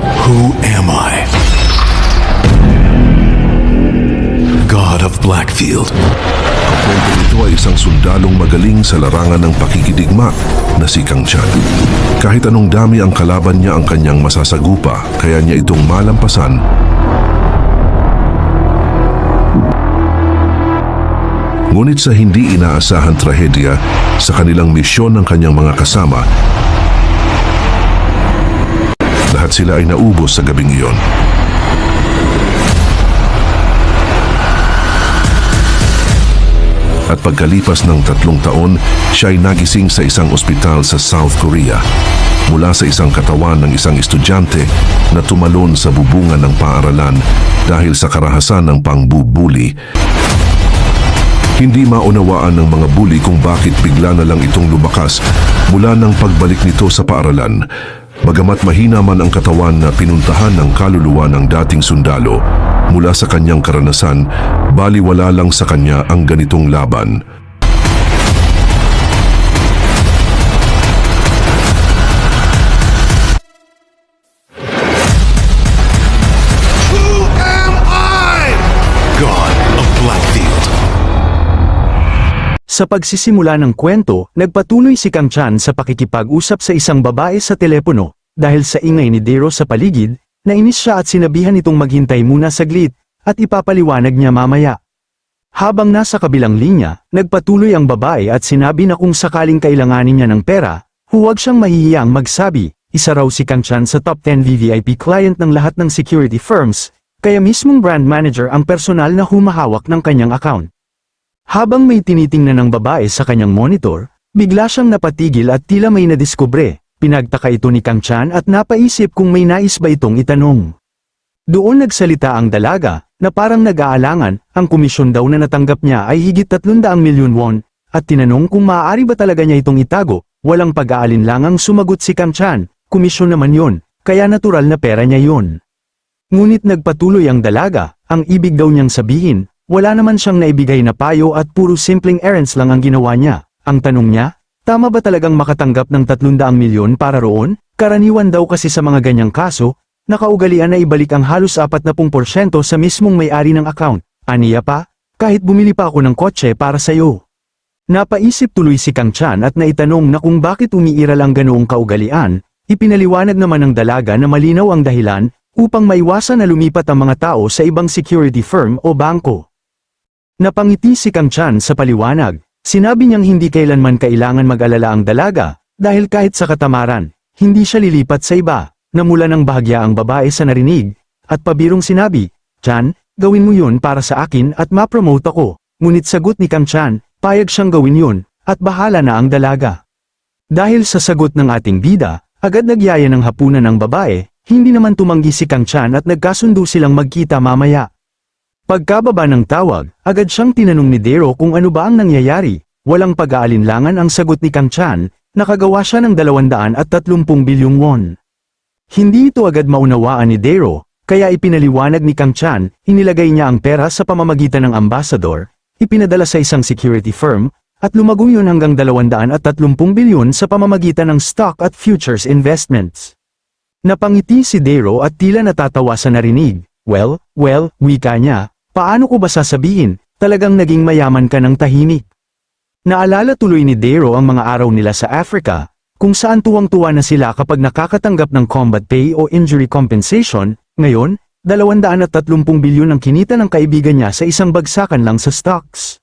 Who am I? God of Blackfield. Ang kwento nito ay isang sundalong magaling sa larangan ng pakikidigma na si Kang Chan. Kahit anong dami ang kalaban niya ang kanyang masasagupa, kaya niya itong malampasan Ngunit sa hindi inaasahan trahedya sa kanilang misyon ng kanyang mga kasama, lahat sila ay naubos sa gabing iyon. At pagkalipas ng tatlong taon, siya ay nagising sa isang ospital sa South Korea mula sa isang katawan ng isang estudyante na tumalon sa bubungan ng paaralan dahil sa karahasan ng pangbubuli hindi maunawaan ng mga bully kung bakit bigla na lang itong lumakas mula ng pagbalik nito sa paaralan. Bagamat mahina man ang katawan na pinuntahan ng kaluluwa ng dating sundalo, mula sa kanyang karanasan, baliwala lang sa kanya ang ganitong laban. Sa pagsisimula ng kwento, nagpatuloy si Kang Chan sa pakikipag-usap sa isang babae sa telepono dahil sa ingay ni Dero sa paligid, nainis siya at sinabihan itong maghintay muna saglit at ipapaliwanag niya mamaya. Habang nasa kabilang linya, nagpatuloy ang babae at sinabi na kung sakaling kailanganin niya ng pera, huwag siyang mahihiyang magsabi, isa raw si Kang Chan sa top 10 VVIP client ng lahat ng security firms, kaya mismong brand manager ang personal na humahawak ng kanyang account. Habang may tinitingnan ng babae sa kanyang monitor, bigla siyang napatigil at tila may nadiskubre. Pinagtaka ito ni Kang Chan at napaisip kung may nais ba itong itanong. Doon nagsalita ang dalaga, na parang nag-aalangan, ang komisyon daw na natanggap niya ay higit 300 milyon won, at tinanong kung maaari ba talaga niya itong itago, walang pag-aalinlangang sumagot si Kang Chan, komisyon naman yon, kaya natural na pera niya yon. Ngunit nagpatuloy ang dalaga, ang ibig daw niyang sabihin, wala naman siyang naibigay na payo at puro simpleng errands lang ang ginawa niya. Ang tanong niya, tama ba talagang makatanggap ng 300 milyon para roon? Karaniwan daw kasi sa mga ganyang kaso, nakaugalian na ibalik ang halos 40% sa mismong may-ari ng account. Aniya pa, kahit bumili pa ako ng kotse para sa'yo. Napaisip tuloy si Kang Chan at naitanong na kung bakit umiiral ang ganoong kaugalian, ipinaliwanag naman ng dalaga na malinaw ang dahilan upang maiwasan na lumipat ang mga tao sa ibang security firm o bangko. Napangiti si Kang Chan sa paliwanag, sinabi niyang hindi kailanman kailangan mag-alala ang dalaga, dahil kahit sa katamaran, hindi siya lilipat sa iba, namula ng bahagya ang babae sa narinig, at pabirong sinabi, Chan, gawin mo yun para sa akin at ma-promote ako, ngunit sagot ni Kang Chan, payag siyang gawin yun, at bahala na ang dalaga. Dahil sa sagot ng ating bida, agad nagyaya ng hapunan ng babae, hindi naman tumanggi si Kang Chan at nagkasundo silang magkita mamaya. Pagkababa ng tawag, agad siyang tinanong ni Dero kung ano ba ang nangyayari, walang pag-aalinlangan ang sagot ni Kang Chan, nakagawa siya ng 230 bilyong won. Hindi ito agad maunawaan ni Dero, kaya ipinaliwanag ni Kang Chan, inilagay niya ang pera sa pamamagitan ng ambassador, ipinadala sa isang security firm, at lumago yun hanggang 230 bilyon sa pamamagitan ng stock at futures investments. Napangiti si Dero at tila natatawa sa narinig, well, well, wika niya, paano ko ba sasabihin, talagang naging mayaman ka ng tahimik. Naalala tuloy ni Dero ang mga araw nila sa Africa, kung saan tuwang-tuwa na sila kapag nakakatanggap ng combat pay o injury compensation, ngayon, 230 bilyon ang kinita ng kaibigan niya sa isang bagsakan lang sa stocks.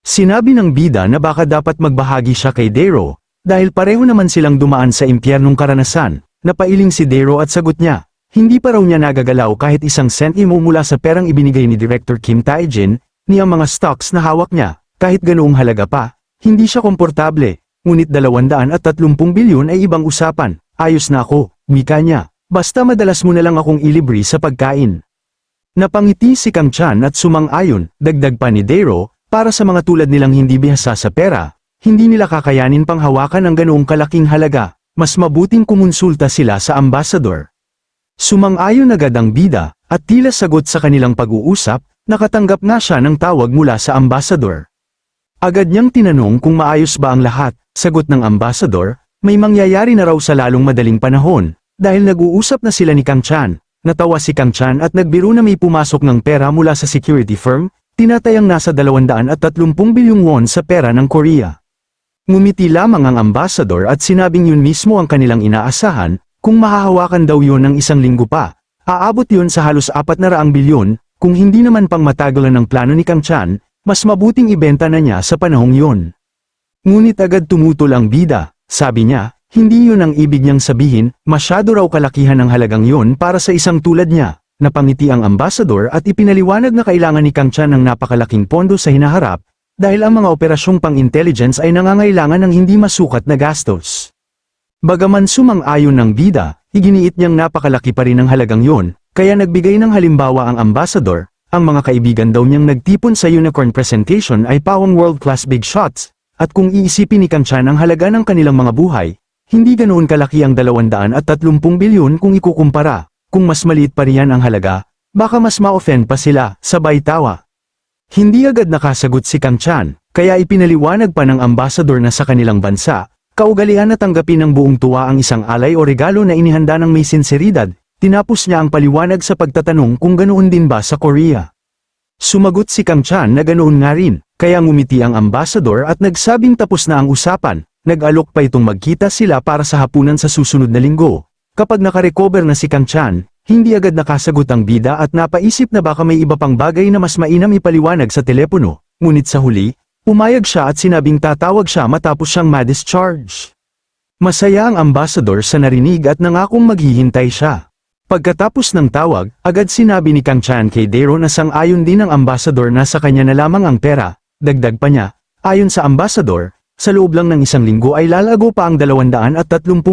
Sinabi ng bida na baka dapat magbahagi siya kay Dero, dahil pareho naman silang dumaan sa impyernong karanasan, napailing si Dero at sagot niya, hindi pa raw niya nagagalaw kahit isang sentimo mula sa perang ibinigay ni Director Kim Tae-jin, ni ang mga stocks na hawak niya, kahit ganoong halaga pa, hindi siya komportable, ngunit 230 bilyon ay ibang usapan, ayos na ako, wika niya, basta madalas mo na lang akong ilibre sa pagkain. Napangiti si Kang Chan at sumang-ayon, dagdag pa ni Dero, para sa mga tulad nilang hindi bihasa sa pera, hindi nila kakayanin pang hawakan ang ganoong kalaking halaga, mas mabuting kumonsulta sila sa ambassador. Sumang-ayon agad ang bida, at tila sagot sa kanilang pag-uusap, nakatanggap nga siya ng tawag mula sa ambassador. Agad niyang tinanong kung maayos ba ang lahat, sagot ng ambassador, may mangyayari na raw sa lalong madaling panahon, dahil nag-uusap na sila ni Kang Chan. Natawa si Kang Chan at nagbiro na may pumasok ng pera mula sa security firm, tinatayang nasa 230 bilyong won sa pera ng Korea. Ngumiti lamang ang ambassador at sinabing yun mismo ang kanilang inaasahan, kung mahahawakan daw yun ng isang linggo pa, aabot yun sa halos 400 bilyon, kung hindi naman pang matagalan ng plano ni Kang Chan, mas mabuting ibenta na niya sa panahong yun. Ngunit agad tumutol ang bida, sabi niya, hindi yun ang ibig niyang sabihin, masyado raw kalakihan ang halagang yun para sa isang tulad niya. Napangiti ang ambassador at ipinaliwanag na kailangan ni Kang Chan ng napakalaking pondo sa hinaharap, dahil ang mga operasyong pang-intelligence ay nangangailangan ng hindi masukat na gastos. Bagaman sumang-ayon ng bida, iginiit niyang napakalaki pa rin ang halagang yun, kaya nagbigay ng halimbawa ang ambassador, ang mga kaibigan daw niyang nagtipon sa unicorn presentation ay pawang world-class big shots, at kung iisipin ni Kang Chan ang halaga ng kanilang mga buhay, hindi ganoon kalaki ang 230 bilyon kung ikukumpara, kung mas maliit pa riyan ang halaga, baka mas ma-offend pa sila, sabay tawa. Hindi agad nakasagot si Kang Chan, kaya ipinaliwanag pa ng ambasador na sa kanilang bansa, kaugalian na tanggapin ng buong tuwa ang isang alay o regalo na inihanda ng may sinseridad, tinapos niya ang paliwanag sa pagtatanong kung ganoon din ba sa Korea. Sumagot si Kang Chan na ganoon nga rin, kaya ngumiti ang ambasador at nagsabing tapos na ang usapan, nag-alok pa itong magkita sila para sa hapunan sa susunod na linggo. Kapag nakarecover na si Kang Chan, hindi agad nakasagot ang bida at napaisip na baka may iba pang bagay na mas mainam ipaliwanag sa telepono, ngunit sa huli, pumayag siya at sinabing tatawag siya matapos siyang ma-discharge. Masaya ang ambassador sa narinig at nangakong maghihintay siya. Pagkatapos ng tawag, agad sinabi ni Kang Chan kay Dero na sang-ayon din ang ambassador na sa kanya na lamang ang pera, dagdag pa niya, ayon sa ambassador, sa loob lang ng isang linggo ay lalago pa ang 230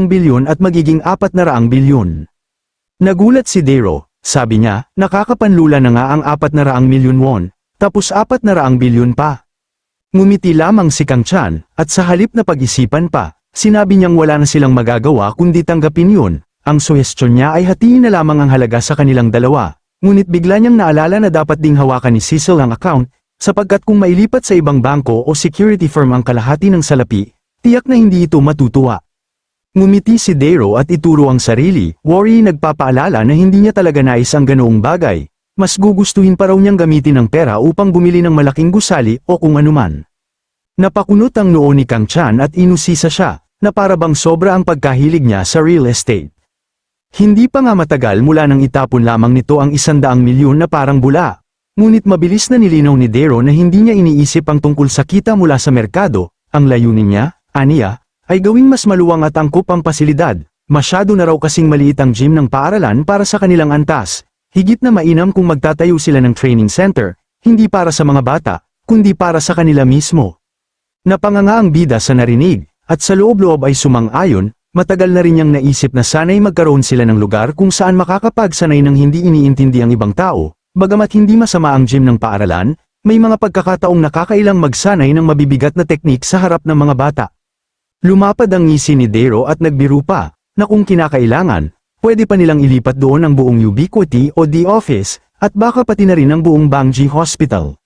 bilyon at magiging 400 bilyon. Nagulat si Dero, sabi niya, nakakapanlula na nga ang 400 milyon won, tapos 400 bilyon pa. Ngumiti lamang si Kang Chan, at sa halip na pag-isipan pa, sinabi niyang wala na silang magagawa kundi tanggapin yun, ang suhestyon niya ay hatiin na lamang ang halaga sa kanilang dalawa, ngunit bigla niyang naalala na dapat ding hawakan ni Cecil ang account, sapagkat kung mailipat sa ibang bangko o security firm ang kalahati ng salapi, tiyak na hindi ito matutuwa. Ngumiti si Dero at ituro ang sarili, worry nagpapaalala na hindi niya talaga nais ang ganoong bagay. Mas gugustuhin pa raw niyang gamitin ang pera upang bumili ng malaking gusali o kung anuman. Napakunot ang noo ni Kang Chan at inusisa siya, na para bang sobra ang pagkahilig niya sa real estate. Hindi pa nga matagal mula nang itapon lamang nito ang isandaang milyon na parang bula. Ngunit mabilis na nilinaw ni Dero na hindi niya iniisip ang tungkol sa kita mula sa merkado, ang layunin niya, aniya, ay gawing mas maluwang at angkop ang pasilidad, masyado na raw kasing maliit ang gym ng paaralan para sa kanilang antas, higit na mainam kung magtatayo sila ng training center, hindi para sa mga bata, kundi para sa kanila mismo. Napanganga ang bida sa narinig, at sa loob-loob ay sumang-ayon, matagal na rin niyang naisip na sanay magkaroon sila ng lugar kung saan makakapagsanay ng hindi iniintindi ang ibang tao, bagamat hindi masama ang gym ng paaralan, may mga pagkakataong nakakailang magsanay ng mabibigat na teknik sa harap ng mga bata. Lumapad ang ngisi ni Dero at nagbiro pa, na kung kinakailangan, pwede pa nilang ilipat doon ang buong Ubiquity o The Office, at baka pati na rin ang buong Bangji Hospital.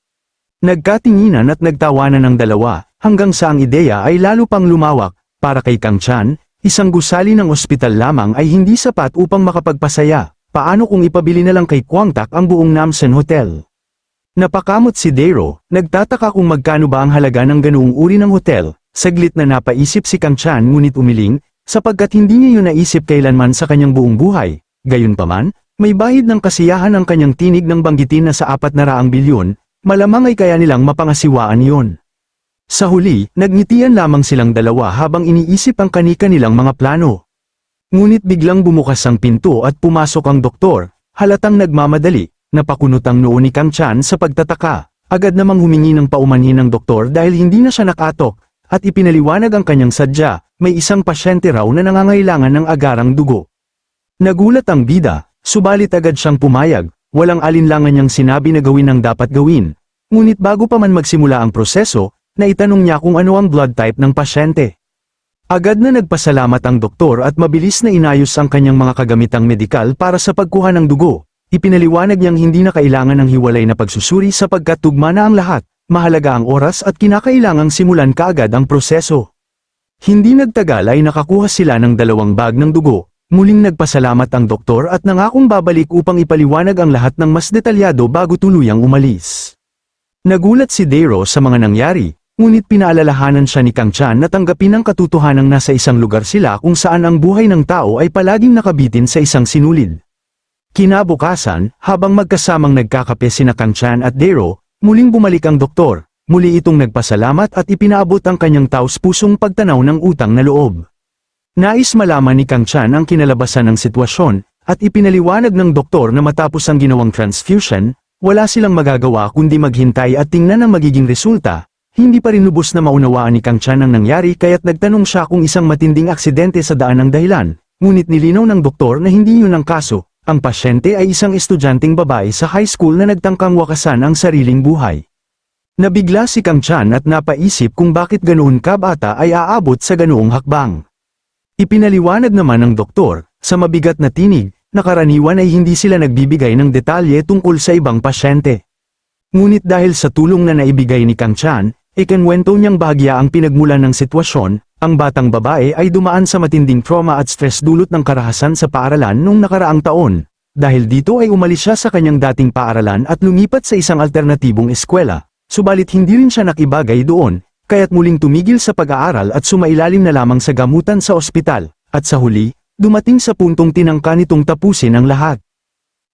Nagkatinginan at nagtawanan ng dalawa, hanggang sa ang ideya ay lalo pang lumawak, para kay Kang Chan, isang gusali ng ospital lamang ay hindi sapat upang makapagpasaya, paano kung ipabili na lang kay Kwangtak ang buong Namsen Hotel? Napakamot si Dero, nagtataka kung magkano ba ang halaga ng ganoong uri ng hotel, saglit na napaisip si Kang Chan ngunit umiling, sapagkat hindi niya yun naisip kailanman sa kanyang buong buhay, gayunpaman, may bahid ng kasiyahan ang kanyang tinig ng banggitin na sa apat na raang bilyon, malamang ay kaya nilang mapangasiwaan yon. Sa huli, nagngitian lamang silang dalawa habang iniisip ang kanika nilang mga plano. Ngunit biglang bumukas ang pinto at pumasok ang doktor, halatang nagmamadali, napakunot ang noo ni Kang Chan sa pagtataka, agad namang humingi ng paumanhin ng doktor dahil hindi na siya nakatok, at ipinaliwanag ang kanyang sadya, may isang pasyente raw na nangangailangan ng agarang dugo. Nagulat ang bida, subalit agad siyang pumayag, walang alinlangan niyang sinabi na gawin ang dapat gawin. Ngunit bago pa man magsimula ang proseso, naitanong niya kung ano ang blood type ng pasyente. Agad na nagpasalamat ang doktor at mabilis na inayos ang kanyang mga kagamitang medikal para sa pagkuha ng dugo. Ipinaliwanag niyang hindi na kailangan ng hiwalay na pagsusuri sapagkat tugma na ang lahat, mahalaga ang oras at kinakailangang simulan kaagad ang proseso. Hindi nagtagal ay nakakuha sila ng dalawang bag ng dugo, muling nagpasalamat ang doktor at nangakong babalik upang ipaliwanag ang lahat ng mas detalyado bago tuluyang umalis. Nagulat si Dero sa mga nangyari, ngunit pinaalalahanan siya ni Kang Chan na tanggapin ang katotohanang nasa isang lugar sila kung saan ang buhay ng tao ay palaging nakabitin sa isang sinulid. Kinabukasan, habang magkasamang nagkakape sina Kang Chan at Dero, muling bumalik ang doktor, muli itong nagpasalamat at ipinaabot ang kanyang taus-pusong pagtanaw ng utang na loob. Nais malaman ni Kang Chan ang kinalabasan ng sitwasyon, at ipinaliwanag ng doktor na matapos ang ginawang transfusion, wala silang magagawa kundi maghintay at tingnan ang magiging resulta. Hindi pa rin lubos na maunawaan ni Kang Chan ang nangyari kaya't nagtanong siya kung isang matinding aksidente sa daan ang dahilan, ngunit nilinaw ng doktor na hindi yun ang kaso, ang pasyente ay isang estudyanteng babae sa high school na nagtangkang wakasan ang sariling buhay. Nabigla si Kang Chan at napaisip kung bakit ganoon ka bata ay aabot sa ganoong hakbang. Ipinaliwanag naman ng doktor, sa mabigat na tinig, na karaniwan ay hindi sila nagbibigay ng detalye tungkol sa ibang pasyente. Ngunit dahil sa tulong na naibigay ni Kang Chan, ikanwento niyang bahagya ang pinagmulan ng sitwasyon, ang batang babae ay dumaan sa matinding trauma at stress dulot ng karahasan sa paaralan nung nakaraang taon. Dahil dito ay umalis siya sa kanyang dating paaralan at lumipat sa isang alternatibong eskwela, subalit hindi rin siya nakibagay doon, kaya't muling tumigil sa pag-aaral at sumailalim na lamang sa gamutan sa ospital, at sa huli, dumating sa puntong tinangka nitong tapusin ang lahat.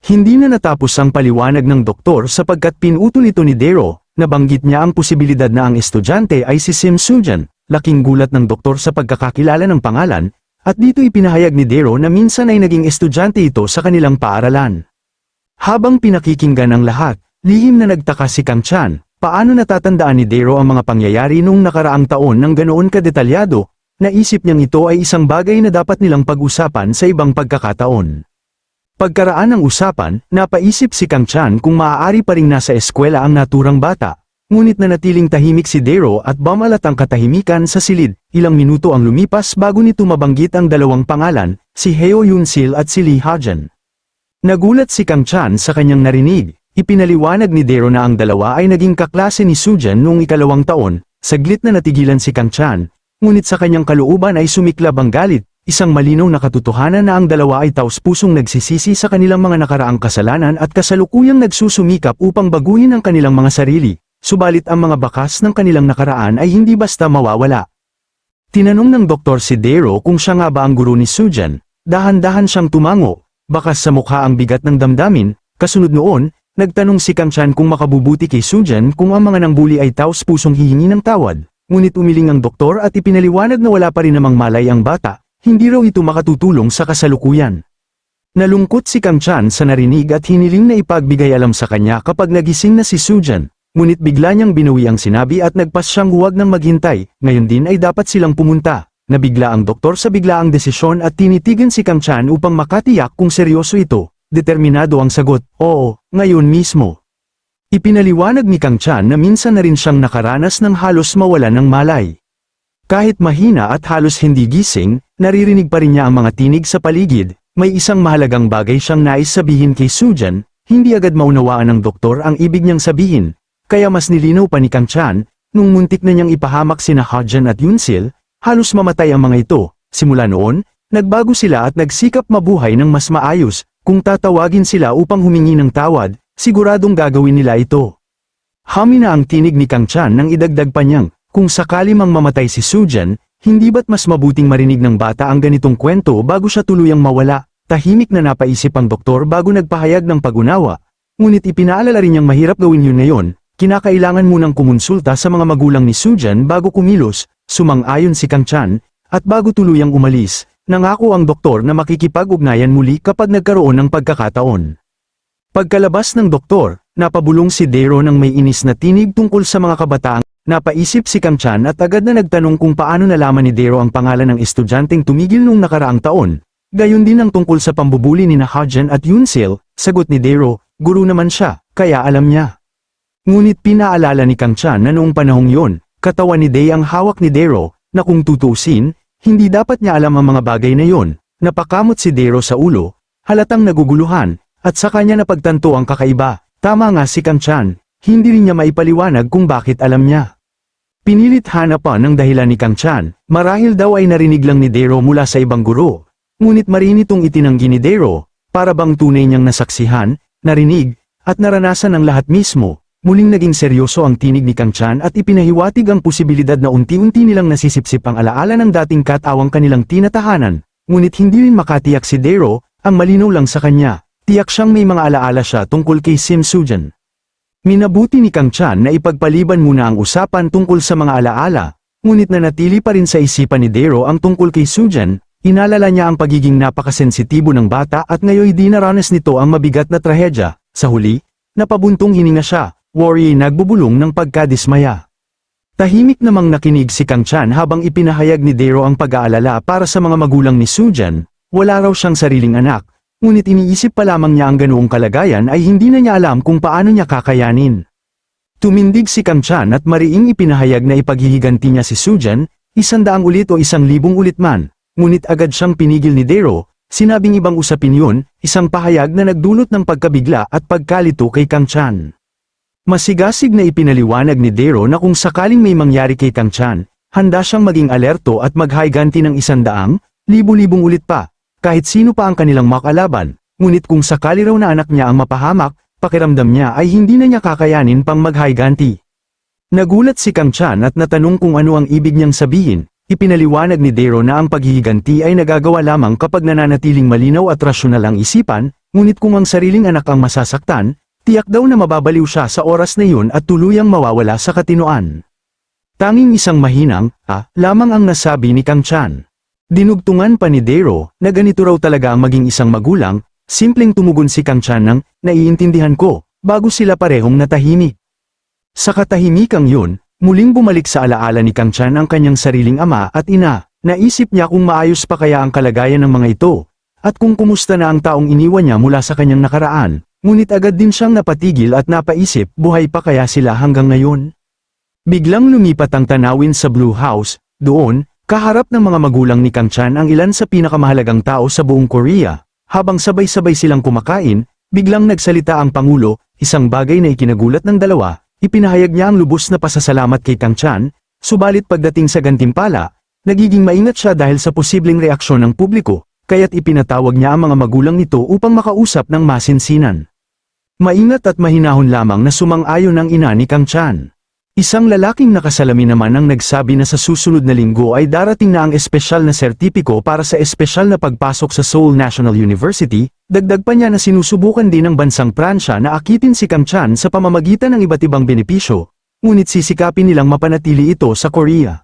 Hindi na natapos ang paliwanag ng doktor sapagkat pinutol ito ni Dero, nabanggit niya ang posibilidad na ang estudyante ay si Sim Sujan, laking gulat ng doktor sa pagkakakilala ng pangalan, at dito ipinahayag ni Dero na minsan ay naging estudyante ito sa kanilang paaralan. Habang pinakikinggan ang lahat, lihim na nagtaka si Kang Chan, paano natatandaan ni Dero ang mga pangyayari nung nakaraang taon ng ganoon kadetalyado, naisip niyang ito ay isang bagay na dapat nilang pag-usapan sa ibang pagkakataon. Pagkaraan ng usapan, napaisip si Kang Chan kung maaari pa ring nasa eskwela ang naturang bata, ngunit nanatiling tahimik si Dero at bumalat ang katahimikan sa silid, ilang minuto ang lumipas bago nito mabanggit ang dalawang pangalan, si Heo Yun-sil at si Lee Hajan. Nagulat si Kang Chan sa kanyang narinig, ipinaliwanag ni Dero na ang dalawa ay naging kaklase ni Sujan noong ikalawang taon, saglit na natigilan si Kang Chan, ngunit sa kanyang kalooban ay sumiklab ang galit, isang malinaw na katotohanan na ang dalawa ay taus-pusong nagsisisi sa kanilang mga nakaraang kasalanan at kasalukuyang nagsusumikap upang baguhin ang kanilang mga sarili, subalit ang mga bakas ng kanilang nakaraan ay hindi basta mawawala. Tinanong ng doktor si Dero kung siya nga ba ang guro ni Sujan, dahan-dahan siyang tumango, bakas sa mukha ang bigat ng damdamin, kasunod noon, nagtanong si Kang Chan kung makabubuti kay Sujan kung ang mga nangbuli ay taus-pusong hihingi ng tawad, ngunit umiling ang doktor at ipinaliwanag na wala pa rin namang malay ang bata, hindi raw ito makatutulong sa kasalukuyan. Nalungkot si Kang Chan sa narinig at hiniling na ipagbigay alam sa kanya kapag nagising na si Sujan, ngunit bigla niyang binuwi ang sinabi at nagpas siyang huwag nang maghintay, ngayon din ay dapat silang pumunta. Nabigla ang doktor sa biglaang desisyon at tinitigan si Kang Chan upang makatiyak kung seryoso ito, determinado ang sagot, oo, ngayon mismo. Ipinaliwanag ni Kang Chan na minsan na rin siyang nakaranas ng halos mawala ng malay. Kahit mahina at halos hindi gising, naririnig pa rin niya ang mga tinig sa paligid, may isang mahalagang bagay siyang nais sabihin kay Sujan, hindi agad maunawaan ng doktor ang ibig niyang sabihin, kaya mas nilinaw pa ni Kang Chan, nung muntik na niyang ipahamak sina Hajan at Yunsil, halos mamatay ang mga ito, simula noon, nagbago sila at nagsikap mabuhay ng mas maayos, kung tatawagin sila upang humingi ng tawad, siguradong gagawin nila ito. Hami na ang tinig ni Kang Chan nang idagdag pa niyang, kung sakali mang mamatay si Sujan, hindi ba't mas mabuting marinig ng bata ang ganitong kwento bago siya tuluyang mawala, tahimik na napaisip ang doktor bago nagpahayag ng pagunawa, ngunit ipinaalala rin niyang mahirap gawin yun ngayon, kinakailangan munang kumonsulta sa mga magulang ni Sujan bago kumilos, sumang-ayon si Kang Chan, at bago tuluyang umalis, nangako ang doktor na makikipag-ugnayan muli kapag nagkaroon ng pagkakataon. Pagkalabas ng doktor, napabulong si Dero ng may inis na tinig tungkol sa mga kabataang Napaisip si Kang Chan at agad na nagtanong kung paano nalaman ni Dero ang pangalan ng estudyanteng tumigil nung nakaraang taon. Gayon din ang tungkol sa pambubuli ni Hajan at Yunsil, sagot ni Dero, guru naman siya, kaya alam niya. Ngunit pinaalala ni Kang Chan na noong panahong yon, katawan ni Day ang hawak ni Dero, na kung tutusin, hindi dapat niya alam ang mga bagay na yon. Napakamot si Dero sa ulo, halatang naguguluhan, at sa kanya napagtanto ang kakaiba. Tama nga si Kang Chan, hindi rin niya maipaliwanag kung bakit alam niya. Pinilit hanapan ng dahilan ni Kang Chan, marahil daw ay narinig lang ni Dero mula sa ibang guro. Ngunit marinitong itinanggi ni Dero, para bang tunay niyang nasaksihan, narinig, at naranasan ang lahat mismo. Muling naging seryoso ang tinig ni Kang Chan at ipinahiwatig ang posibilidad na unti-unti nilang nasisipsip ang alaala ng dating katawang kanilang tinatahanan. Ngunit hindi rin makatiyak si Dero, ang malinaw lang sa kanya. Tiyak siyang may mga alaala siya tungkol kay Sim Sujan. Minabuti ni Kang Chan na ipagpaliban muna ang usapan tungkol sa mga alaala, ngunit nanatili pa rin sa isipan ni Dero ang tungkol kay Sujan, inalala niya ang pagiging napakasensitibo ng bata at ngayon di naranas nito ang mabigat na trahedya, sa huli, napabuntong hininga siya, worry nagbubulong ng pagkadismaya. Tahimik namang nakinig si Kang Chan habang ipinahayag ni Dero ang pag-aalala para sa mga magulang ni Sujan, wala raw siyang sariling anak, ngunit iniisip pa lamang niya ang ganoong kalagayan ay hindi na niya alam kung paano niya kakayanin. Tumindig si Kang Chan at mariing ipinahayag na ipaghihiganti niya si Sujan, isandaang ulit o isang libong ulit man, ngunit agad siyang pinigil ni Dero, sinabing ibang usapin yun, isang pahayag na nagdulot ng pagkabigla at pagkalito kay Kang Chan. Masigasig na ipinaliwanag ni Dero na kung sakaling may mangyari kay Kang Chan, handa siyang maging alerto at maghayganti ng isandaang, libu-libong ulit pa, kahit sino pa ang kanilang makalaban, ngunit kung sakali raw na anak niya ang mapahamak, pakiramdam niya ay hindi na niya kakayanin pang maghayganti. Nagulat si Kang Chan at natanong kung ano ang ibig niyang sabihin, ipinaliwanag ni Dero na ang paghihiganti ay nagagawa lamang kapag nananatiling malinaw at rasyonal ang isipan, ngunit kung ang sariling anak ang masasaktan, tiyak daw na mababaliw siya sa oras na yun at tuluyang mawawala sa katinoan. Tanging isang mahinang, ah, lamang ang nasabi ni Kang Chan. Dinugtungan pa ni Dero, na ganito raw talaga ang maging isang magulang, simpleng tumugon si Kang Chan ng, naiintindihan ko, bago sila parehong natahimik. Sa katahimikang yun, muling bumalik sa alaala ni Kang Chan ang kanyang sariling ama at ina, naisip niya kung maayos pa kaya ang kalagayan ng mga ito, at kung kumusta na ang taong iniwan niya mula sa kanyang nakaraan, ngunit agad din siyang napatigil at napaisip buhay pa kaya sila hanggang ngayon. Biglang lumipat ang tanawin sa Blue House, doon, kaharap ng mga magulang ni Kang Chan ang ilan sa pinakamahalagang tao sa buong Korea, habang sabay-sabay silang kumakain, biglang nagsalita ang Pangulo, isang bagay na ikinagulat ng dalawa, ipinahayag niya ang lubos na pasasalamat kay Kang Chan, subalit pagdating sa gantimpala, nagiging maingat siya dahil sa posibleng reaksyon ng publiko, kaya't ipinatawag niya ang mga magulang nito upang makausap ng masinsinan. Maingat at mahinahon lamang na sumang-ayon ang ina ni Kang Chan. Isang lalaking nakasalamin naman ang nagsabi na sa susunod na linggo ay darating na ang espesyal na sertipiko para sa espesyal na pagpasok sa Seoul National University, dagdag pa niya na sinusubukan din ng bansang Pransya na akitin si Kang Chan sa pamamagitan ng iba't ibang benepisyo, ngunit sisikapin nilang mapanatili ito sa Korea.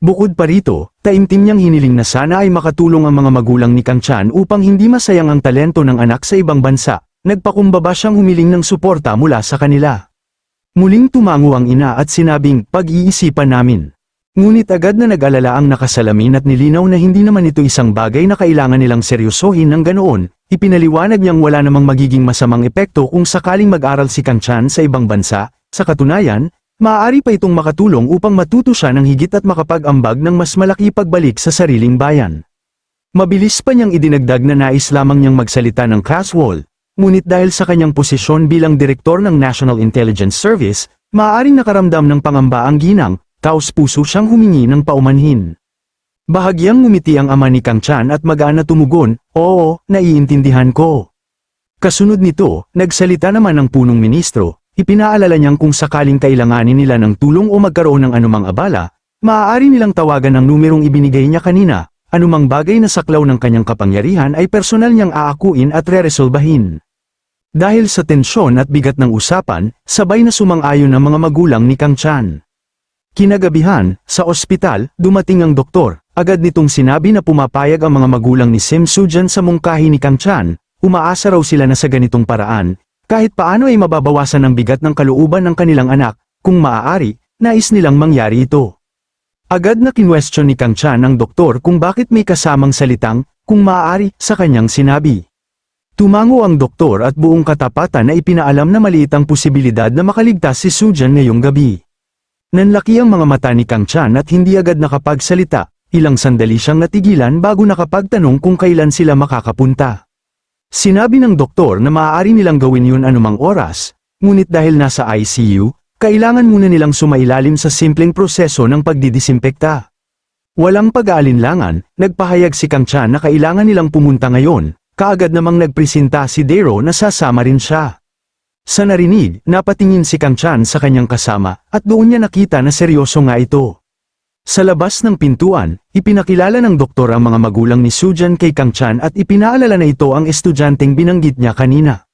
Bukod pa rito, taimtim niyang hiniling na sana ay makatulong ang mga magulang ni Kang Chan upang hindi masayang ang talento ng anak sa ibang bansa, nagpakumbaba siyang humiling ng suporta mula sa kanila. Muling tumango ang ina at sinabing, pag-iisipan namin. Ngunit agad na nag-alala ang nakasalamin at nilinaw na hindi naman ito isang bagay na kailangan nilang seryosohin ng ganoon, ipinaliwanag niyang wala namang magiging masamang epekto kung sakaling mag-aral si Kang Chan sa ibang bansa, sa katunayan, maaari pa itong makatulong upang matuto siya ng higit at makapag-ambag ng mas malaki pagbalik sa sariling bayan. Mabilis pa niyang idinagdag na nais lamang niyang magsalita ng Caswall, Ngunit dahil sa kanyang posisyon bilang direktor ng National Intelligence Service, maaaring nakaramdam ng pangamba ang ginang, taos puso siyang humingi ng paumanhin. Bahagyang ngumiti ang ama ni Kang Chan at magaan na tumugon, oo, naiintindihan ko. Kasunod nito, nagsalita naman ang punong ministro, ipinaalala niyang kung sakaling kailanganin nila ng tulong o magkaroon ng anumang abala, maaari nilang tawagan ang numerong ibinigay niya kanina, anumang bagay na saklaw ng kanyang kapangyarihan ay personal niyang aakuin at reresolbahin. Dahil sa tensyon at bigat ng usapan, sabay na sumang-ayon ang mga magulang ni Kang Chan. Kinagabihan, sa ospital, dumating ang doktor, agad nitong sinabi na pumapayag ang mga magulang ni Sim Sujan sa mungkahi ni Kang Chan, umaasa raw sila na sa ganitong paraan, kahit paano ay mababawasan ang bigat ng kalooban ng kanilang anak, kung maaari, nais nilang mangyari ito. Agad na kinwestiyon ni Kang Chan ang doktor kung bakit may kasamang salitang, kung maaari, sa kanyang sinabi. Tumango ang doktor at buong katapatan na ipinaalam na maliit ang posibilidad na makaligtas si Sujan ngayong gabi. Nanlaki ang mga mata ni Kang Chan at hindi agad nakapagsalita, ilang sandali siyang natigilan bago nakapagtanong kung kailan sila makakapunta. Sinabi ng doktor na maaari nilang gawin yun anumang oras, ngunit dahil nasa ICU, kailangan muna nilang sumailalim sa simpleng proseso ng pagdidisimpekta. Walang pag-aalinlangan, nagpahayag si Kang Chan na kailangan nilang pumunta ngayon, kaagad namang nagpresenta si Dero na sasama rin siya. Sa narinig, napatingin si Kang Chan sa kanyang kasama, at doon niya nakita na seryoso nga ito. Sa labas ng pintuan, ipinakilala ng doktor ang mga magulang ni Sujan kay Kang Chan at ipinaalala na ito ang estudyanteng binanggit niya kanina.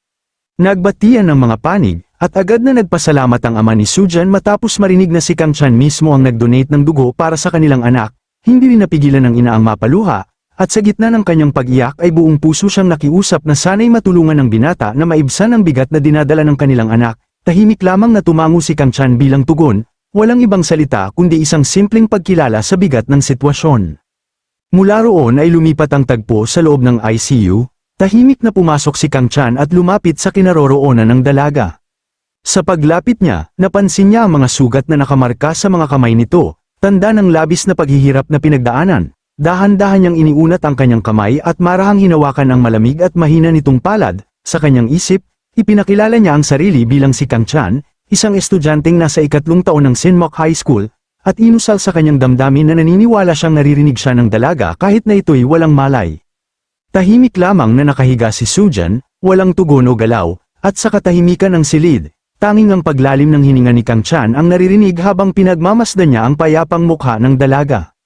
Nagbatian ng mga panig, at agad na nagpasalamat ang ama ni Sujan matapos marinig na si Kang Chan mismo ang nagdonate ng dugo para sa kanilang anak, hindi rin napigilan ng ina ang mapaluha, at sa gitna ng kanyang pag-iyak ay buong puso siyang nakiusap na sana'y matulungan ng binata na maibsan ang bigat na dinadala ng kanilang anak, tahimik lamang na tumango si Kang Chan bilang tugon, walang ibang salita kundi isang simpleng pagkilala sa bigat ng sitwasyon. Mula roon ay lumipat ang tagpo sa loob ng ICU, tahimik na pumasok si Kang Chan at lumapit sa kinaroroonan ng dalaga. Sa paglapit niya, napansin niya ang mga sugat na nakamarka sa mga kamay nito, tanda ng labis na paghihirap na pinagdaanan. Dahan-dahan niyang iniunat ang kanyang kamay at marahang hinawakan ang malamig at mahina nitong palad, sa kanyang isip, ipinakilala niya ang sarili bilang si Kang Chan, isang estudyanteng nasa ikatlong taon ng Sinmok High School, at inusal sa kanyang damdamin na naniniwala siyang naririnig siya ng dalaga kahit na ito'y walang malay. Tahimik lamang na nakahiga si Sujan, walang tugon o galaw, at sa katahimikan ng silid, tanging ang paglalim ng hininga ni Kang Chan ang naririnig habang pinagmamasdan niya ang payapang mukha ng dalaga.